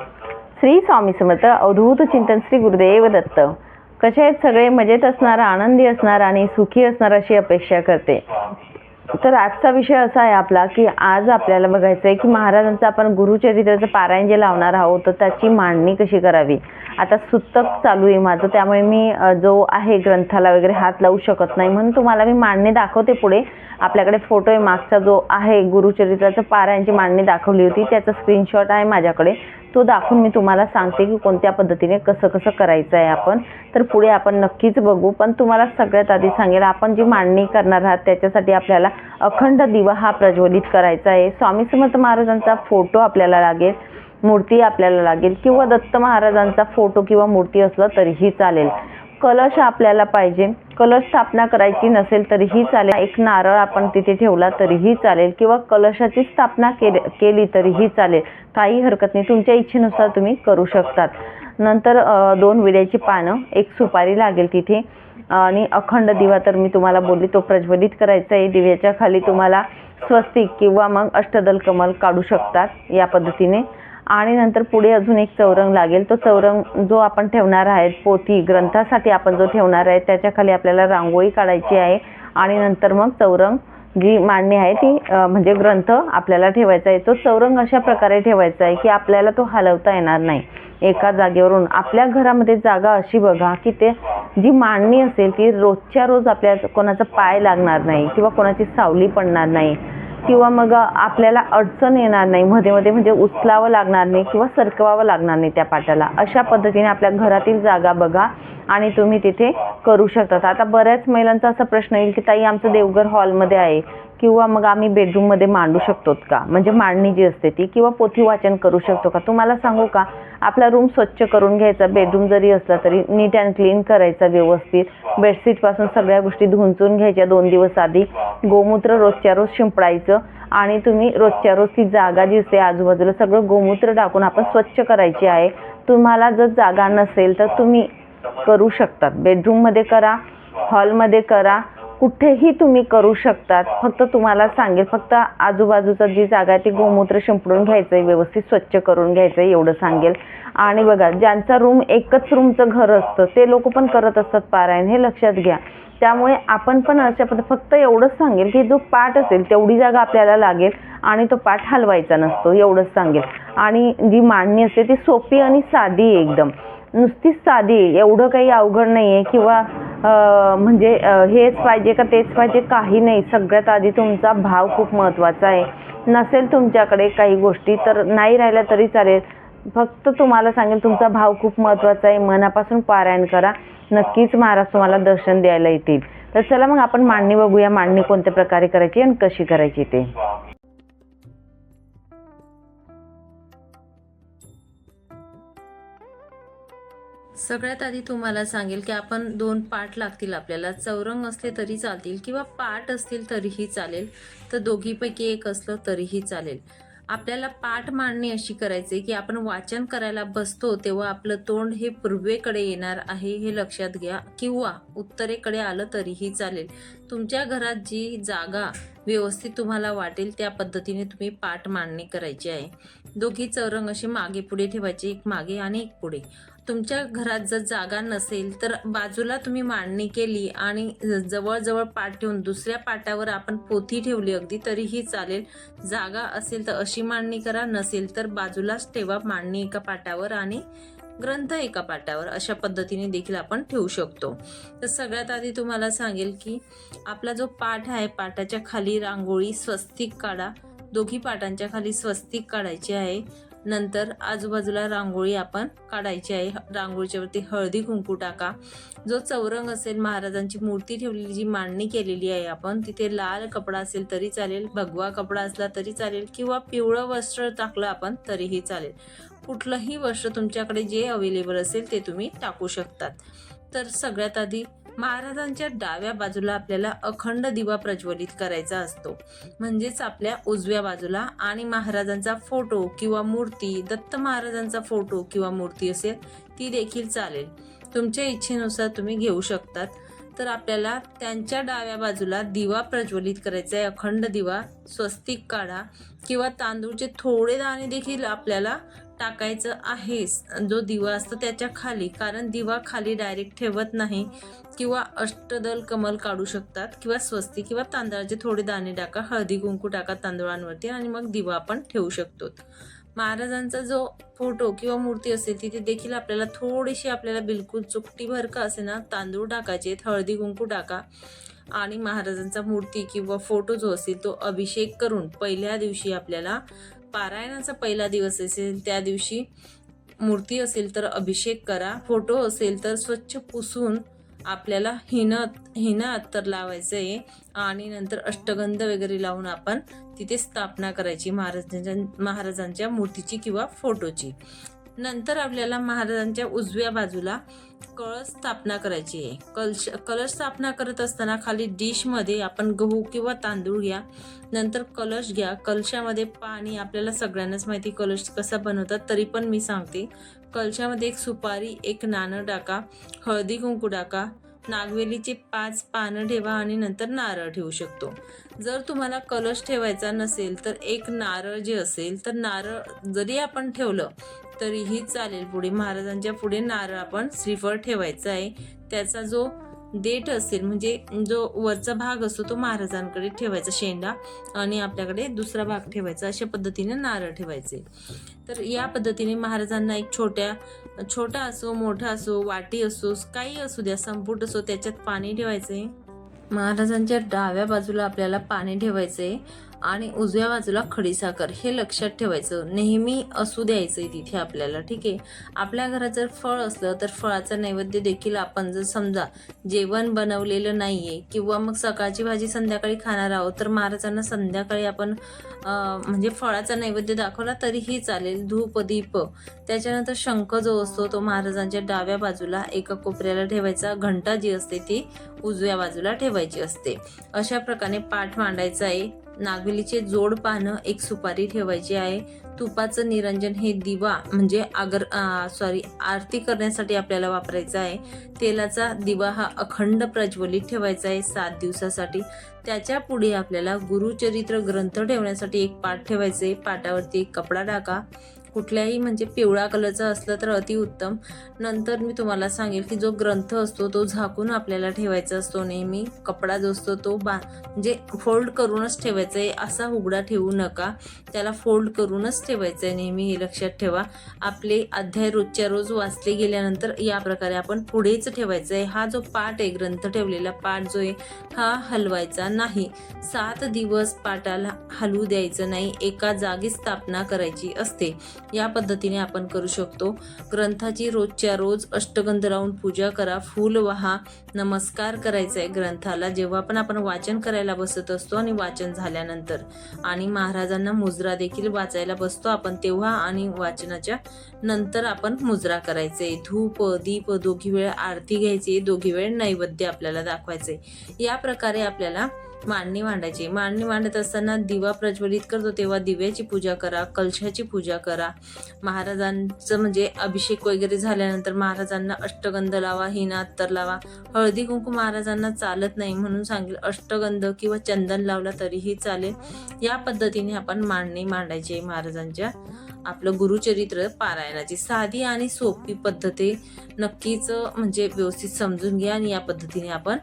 श्री स्वामी समर्थ अवधूत चिंतन श्री गुरुदेव दत्त. कसे आहेत सगळे? मजेत असणार आनंदी असणार आणि सुखी असणार अशी अपेक्षा करते. तर आजचा विषय असा आहे आपला की आज आपल्याला बघायचं आहे की महाराजांचं आपण गुरुचरित्राचं पारायण जे लावणार आहोत तर त्याची मांडणी कशी करावी? आता सुतक चालू आहे माझं त्यामुळे मी जो आहे ग्रंथाला वगैरे हात लावू शकत नाही. म्हणून तुम्हाला मी मांडणी दाखवते पुढे. आपल्याकडे फोटो आहे मागचा जो आहे गुरुचरित्राचं पारायणची मांडणी दाखवली होती त्याचा स्क्रीनशॉट आहे माझ्याकडे. तो दाखवून मी तुम्हाला सांगते की कोणत्या पद्धतीने कसं कसं करायचं आहे आपण. तर पुढे आपण नक्कीच बघू. पण तुम्हाला सगळ्यात आधी सांगेल आपण जी मांडणी करणार आहात त्याच्यासाठी आपल्याला अखंड दिवा हा प्रज्वलित करायचा आहे. स्वामी समर्थ महाराजांचा फोटो आपल्याला लागेल मूर्ती आपल्याला लागेल किंवा दत्त महाराजांचा फोटो किंवा मूर्ती असलं तरीही चालेल. कलश आपल्याला पाहिजे. कलश स्थापना करायची नसेल तरीही चालेल. एक नारळ आपण तिथे ठेवला तरीही चालेल किंवा कलशाची स्थापना केली केली तरीही चालेल. काही हरकत नाही. तुमच्या इच्छेनुसार तुम्ही करू शकतात. नंतर दोन विड्याची पानं एक सुपारी लागेल तिथे. आणि अखंड दिवा तर मी तुम्हाला बोलली तो प्रज्वलित करायचा आहे. दिव्याच्या खाली तुम्हाला स्वस्तिक किंवा मग अष्टदल कमल काढू शकतात या पद्धतीने. आणि नंतर पुढे अजून एक चौरंग लागेल. तो चौरंग जो आपण ठेवणार आहे पोथी ग्रंथासाठी आपण जो ठेवणार आहे त्याच्याखाली आपल्याला रांगोळी काढायची आहे. आणि नंतर मग चौरंग जी मांडणी आहे ती म्हणजे ग्रंथ आपल्याला ठेवायचा आहे. तो चौरंग अशा प्रकारे ठेवायचा आहे की आपल्याला तो हलवता येणार नाही. एका जागेवरून आपल्या घरामध्ये जागा अशी बघा की ते जी मांडणी असेल ती रोजच्या रोज आपल्या कोणाचा पाय लागणार नाही किंवा कोणाची सावली पडणार नाही. किंवा मग आपल्याला अडचण येणार नाही मध्ये मध्ये म्हणजे उचलावं लागणार नाही किंवा सरकवावं लागणार नाही त्या पाटाला. अशा पद्धतीने आपल्या घरातील जागा बघा आणि तुम्ही तिथे करू शकतात आता बऱ्याच महिलांचा असा प्रश्न येईल की ताई आमचं देवघर हॉलमध्ये आहे. किंवा मग आम्ही बेडरूममध्ये मांडू शकतो का? म्हणजे मांडणी जी असते ती किंवा पोथी वाचन करू शकतो का? तुम्हाला सांगू का? आपला रूम स्वच्छ करून घ्यायचा बेडरूम जरी असला तरी नीट अँड क्लीन करायचा व्यवस्थित. बेडशीटपासून सगळ्या गोष्टी धुंचून घ्यायच्या दोन दिवस आधी. गोमूत्र रोजच्या रोज शिंपडायचं आणि तुम्ही रोजच्या रोज ती जागा जी असते आजूबाजूला. सगळं गोमूत्र टाकून आपण स्वच्छ करायची आहे. तुम्हाला जर जागा नसेल तर तुम्ही करू शकतात. बेडरूममध्ये करा हॉलमध्ये करा कुठेही तुम्ही करू शकतात. फक्त तुम्हाला सांगेल फक्त आजूबाजूचा जी जागा आहे ती गोमूत्र शिंपडून घ्यायचं आहे व्यवस्थित स्वच्छ करून घ्यायचं आहे एवढं सांगेल. आणि बघा ज्यांचा रूम एकच रूमचं घर असतं ते लोक पण करत असतात पारायण हे लक्षात घ्या. त्यामुळे आपण पण अशा पद्धत फक्त एवढंच सांगेल की जो पाठ असेल तेवढी जागा आपल्याला लागेल आणि तो पाठ हलवायचा नसतो एवढंच सांगेल. आणि जी मांडणी असते ती सोपी आणि साधी आहे एकदम. नुसतीच साधी आहे एवढं काही अवघड नाही आहे किंवा म्हणजे हेच पाहिजे का तेच पाहिजे? काही नाही. सगळ्यात आधी तुमचा भाव खूप महत्त्वाचा आहे. नसेल तुमच्याकडे काही गोष्टी तर नाही राहिल्या तरी चालेल. फक्त तुम्हाला सांगेल तुमचा भाव खूप महत्त्वाचा आहे. मनापासून पारायण करा. नक्कीच महाराज तुम्हाला दर्शन द्यायला येतील. तर चला मग आपण मांडणी बघूया. मांडणी कोणत्या प्रकारे करायची आणि कशी करायची ते. सगळ्यात आधी तुम्हाला सांगेल की आपण दोन पाठ लागतील आपल्याला. चौरंग असले तरी चालतील किंवा पाठ असतील तरीही चालेल. तर दोघीपैकी एक असलं तरीही चालेल. आपल्याला पाठ मांडणी अशी करायची की आपण वाचन करायला बसतो तेव्हा आपलं तोंड हे पूर्वेकडे येणार आहे हे लक्षात घ्या किंवा उत्तरेकडे आलं तरीही चालेल. तुमच्या घरात जी जागा व्यवस्थित तुम्हाला वाटेल त्या पद्धतीने तुम्ही पाठ मांडणी करायची आहे. दोघी चौरंग असे मागे पुढे ठेवायचे एक मागे आणि एक पुढे. तुमच्या घरात जर जागा नसेल तर बाजूला तुम्ही मांडणी केली आणि जवळजवळ पाठ ठेवून दुसऱ्या पाटावर आपण पोथी ठेवली अगदी तरीही चालेल. जागा असेल तर अशी मांडणी करा नसेल तर बाजूलाच ठेवा मांडणी एका पाटावर आणि ग्रंथ एका पाटावर अशा पद्धतीने देखील आपण ठेवू शकतो. तर सगळ्यात आधी तुम्हाला सांगेल की आपला जो पाठ आहे पाटाच्या खाली रांगोळी स्वस्तिक काढा. दोघी पाटांच्या खाली स्वस्तिक काढायची आहे. नंतर आजूबाजूला रांगोळी आपण काढायची आहे. रांगोळीच्या वरती हळदी कुंकू टाका. जो चौरंग असेल महाराजांची मूर्ती ठेवलेली जी मांडणी केलेली आहे आपण तिथे लाल कपडा असेल तरी चालेल भगवा कपडा असला तरी चालेल किंवा पिवळं वस्त्र टाकलं आपण तरीही चालेल. कुठलंही वस्त्र तुमच्याकडे जे अवेलेबल असेल ते तुम्ही टाकू शकतात. तर सगळ्यात आधी महाराजांच्या डाव्या बाजूला आपल्याला अखंड दिवा प्रज्वलित करायचा असतो. म्हणजेच आपल्या उजव्या बाजूला आणि महाराजांचा फोटो किंवा मूर्ती दत्त महाराजांचा फोटो किंवा मूर्ती असेल ती देखील चालेल. तुमच्या इच्छेनुसार तुम्ही घेऊ शकतात. तर आपल्याला त्यांच्या डाव्या बाजूला दिवा प्रज्वलित करायचा आहे अखंड दिवा स्वस्तिक काढा किंवा तांदूळचे थोडे दाणे देखील आपल्याला टाकायचं आहेच जो दिवा असतो त्याच्याखाली कारण दिवा खाली डायरेक्ट ठेवत नाही किंवा अष्टदल कमल काढू शकतात किंवा स्वस्ती किंवा तांदळाचे थोडे दाणे टाका हळदी कुंकू टाका तांदळांवरती आणि मग दिवा आपण ठेवू शकतो. महाराजांचा जो फोटो किंवा मूर्ती असेल तिथे देखील आपल्याला थोडीशी आपल्याला बिलकुल चुकटीभर का असे ना तांदूळ टाकायचे हळदी कुंकू टाका. आणि महाराजांचा मूर्ती किंवा फोटो जो असेल तो अभिषेक करून पहिल्या दिवशी आपल्याला पारायणाचा पहिला दिवस असेल त्या दिवशी मूर्ती असेल तर अभिषेक करा फोटो असेल तर स्वच्छ पुसून आपल्याला हिन हिन अत्तर लावायचं आहे आणि नंतर अष्टगंध वगैरे लावून आपण तिथे स्थापना करायची महाराजांच्या महाराजांच्या मूर्तीची किंवा फोटोची. नंतर आपल्याला महाराजांच्या उजव्या बाजूला कळस स्थापना करायची आहे. कलश कलश स्थापना करत असताना खाली डिशमध्ये आपण गहू किंवा तांदूळ घ्या नंतर कलश घ्या. कलशामध्ये पाणी आपल्याला सगळ्यांनाच माहिती कलश कसा बनवतात तरी पण मी सांगते. कलशामध्ये एक सुपारी एक नाणं टाका हळदी कुंकू टाका नागवेलीचे पाच पानं ठेवा आणि नंतर नारळ ठेवू शकतो. जर तुम्हाला कलश ठेवायचा नसेल तर एक नारळ जे असेल तर नारळ जरी आपण ठेवलं तरीही चालेल. पुढे महाराजांच्या पुढे नारळ आपण श्रीफळ ठेवायचा आहे. त्याचा जो देठ असेल म्हणजे जो वरचा भाग असतो तो महाराजांकडे ठेवायचा शेंडा. आणि आपल्याकडे दुसरा भाग ठेवायचा. अशा पद्धतीने नारळ ठेवायचे. तर या पद्धतीने महाराजांना एक छोट्या छोटा असो मोठा असो वाटी असो काही असू द्या संपुट असो त्याच्यात पाणी ठेवायचे महाराजांच्या डाव्या बाजूला आपल्याला पाणी ठेवायचे आणि उजव्या बाजूला खडीसाखर हे लक्षात ठेवायचं. नेहमी असू द्यायचं आहे तिथे आपल्याला ठीक आहे? आपल्या घरात जर फळ असलं तर फळाचं नैवेद्य देखील आपण जर समजा जेवण बनवलेलं नाही आहे किंवा मग सकाळची भाजी संध्याकाळी खाणार आहोत तर महाराजांना संध्याकाळी आपण म्हणजे फळाचा नैवेद्य दाखवला तरीही चालेल. धूप दीप. त्याच्यानंतर शंख जो असतो तो महाराजांच्या डाव्या बाजूला एका कोपऱ्याला ठेवायचा. घंटा जी असते ती उजव्या बाजूला ठेवायची असते. अशा प्रकारे पाठ मांडायचा आहे. नागवेलीचे जोड पानं एक सुपारी ठेवायची आहे. तुपाचं निरंजन हे दिवा म्हणजे आगर सॉरी आरती करण्यासाठी आपल्याला वापरायचं आहे. तेलाचा दिवा हा अखंड प्रज्वलित ठेवायचा आहे सात दिवसासाठी. त्याच्या पुढे आपल्याला गुरुचरित्र ग्रंथ ठेवण्यासाठी एक पाठ ठेवायचे. आहे पाटावरती एक कपडा टाका. कुठल्याही म्हणजे पिवळा कलरचा असलं तर अतिउत्तम नंतर मी तुम्हाला सांगेल की जो ग्रंथ असतो तो झाकून आपल्याला ठेवायचा असतो नेहमी. कपडा जो असतो तो बा म्हणजे फोल्ड करूनच ठेवायचा आहे असा उघडा ठेवू नका. त्याला फोल्ड करूनच ठेवायचं आहे नेहमी हे लक्षात ठेवा. आपले अध्याय रोजच्या रोज वाचले गेल्यानंतर या प्रकारे आपण पुढेच ठेवायचं आहे हा जो पाठ आहे ग्रंथ ठेवलेला पाठ जो आहे हा हलवायचा नाही. सात दिवस पाटाला हलवू द्यायचं नाही. एका जागी स्थापना करायची असते. या पद्धतीने आपण करू शकतो. ग्रंथाची रोजच्या रोज अष्टगंध लावून पूजा करा फूल वाहा नमस्कार करायचा आहे ग्रंथाला जेव्हा पण आपण वाचन करायला बसत असतो आणि वाचन झाल्यानंतर. आणि महाराजांना मुजरा देखील वाचायला बसतो आपण तेव्हा आणि वाचनाच्या नंतर आपण मुजरा करायचे धूप दीप दोघी वेळ आरती घ्यायची दोघी वेळ नैवेद्य आपल्याला दाखवायचे या प्रकारे आपल्याला मांडणी मांडायची. मांडणी मांडत असताना दिवा प्रज्वलित करतो तेव्हा दिव्याची पूजा करा कलशाची पूजा करा. महाराजांचं म्हणजे अभिषेक वगैरे झाल्यानंतर महाराजांना अष्टगंध लावा हिना अत्तर लावा. हळदी कुंकू महाराजांना चालत नाही म्हणून सांगेल अष्टगंध किंवा चंदन लावला तरीही चालेल. या पद्धतीने आपण मांडणी मांडायची महाराजांच्या आपलं गुरुचरित्र पारायणाची साधी आणि सोपी पद्धती नक्कीच म्हणजे व्यवस्थित समजून घ्या आणि या पद्धतीने आपण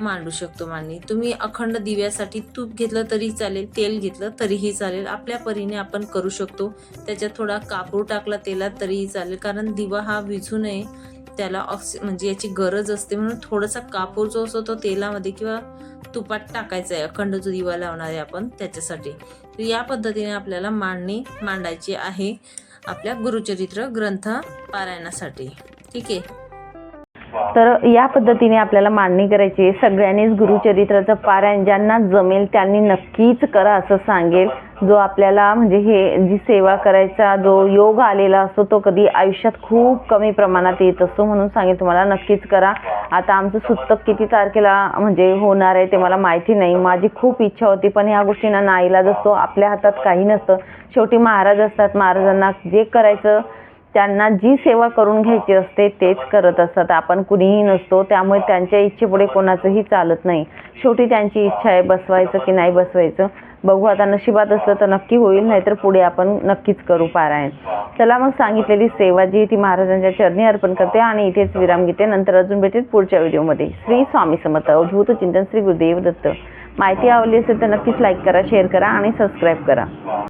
मांडू शकतो मांडणी. तुम्ही अखंड दिव्यासाठी तूप घेतलं तरी चालेल तेल घेतलं तरीही चालेल. आपल्या परीने आपण करू शकतो. त्याच्यात थोडा कापूर टाकला तेलात तरीही चालेल. कारण दिवा हा विझू नये. त्याला ऑक्सि म्हणजे याची गरज असते म्हणून थोडासा कापूर जो असतो तो तेलामध्ये किंवा तुपात टाकायचा आहे अखंड जो दिवा लावणार आहे आपण त्याच्यासाठी. तर या पद्धतीने आपल्याला मांडणी मांडायची आहे आपल्या गुरुचरित्र ग्रंथ पारायणासाठी. ठीक आहे? तर या पद्धतीने आपल्याला मांडणी करायची आहे. सगळ्यांनीच गुरुचरित्राचं पारायण ज्यांना जमेल त्यांनी नक्कीच करा असं सांगेल. जो आपल्याला म्हणजे हे जी सेवा करायचा जो योग आलेला असतो तो कधी आयुष्यात खूप कमी प्रमाणात येत असतो म्हणून सांगेल तुम्हाला. नक्कीच करा. आता आमचं सुतक किती तारखेला म्हणजे होणार आहे ते मला माहिती नाही. माझी खूप इच्छा होती पण ह्या गोष्टींना नाईलाज असतो. आपल्या हातात काही नसतं. शेवटी महाराज असतात. महाराजांना जे करायचं त्यांना जी सेवा करून घ्यायची असते तेच करत असतात. आपण कुणीही नसतो त्यामुळे त्यांच्या इच्छेपुढे कोणाचंही चालत नाही. शेवटी त्यांची इच्छा आहे बसवायचं की नाही बसवायचं. बघू आता नशिबात असलं तर नक्की होईल नाहीतर पुढे आपण नक्कीच करू पारायण. चला मग सांगितलेली सेवा जी ती महाराजांच्या चरणी अर्पण करते आणि इथेच विराम घेते. नंतर अजून भेटेल पुढच्या व्हिडिओमध्ये. श्री स्वामी समर्थ. अवधूत चिंतन श्री गुरुदेव दत्त. माहिती आवडली असेल तर नक्कीच लाईक करा शेअर करा आणि सबस्क्राईब करा.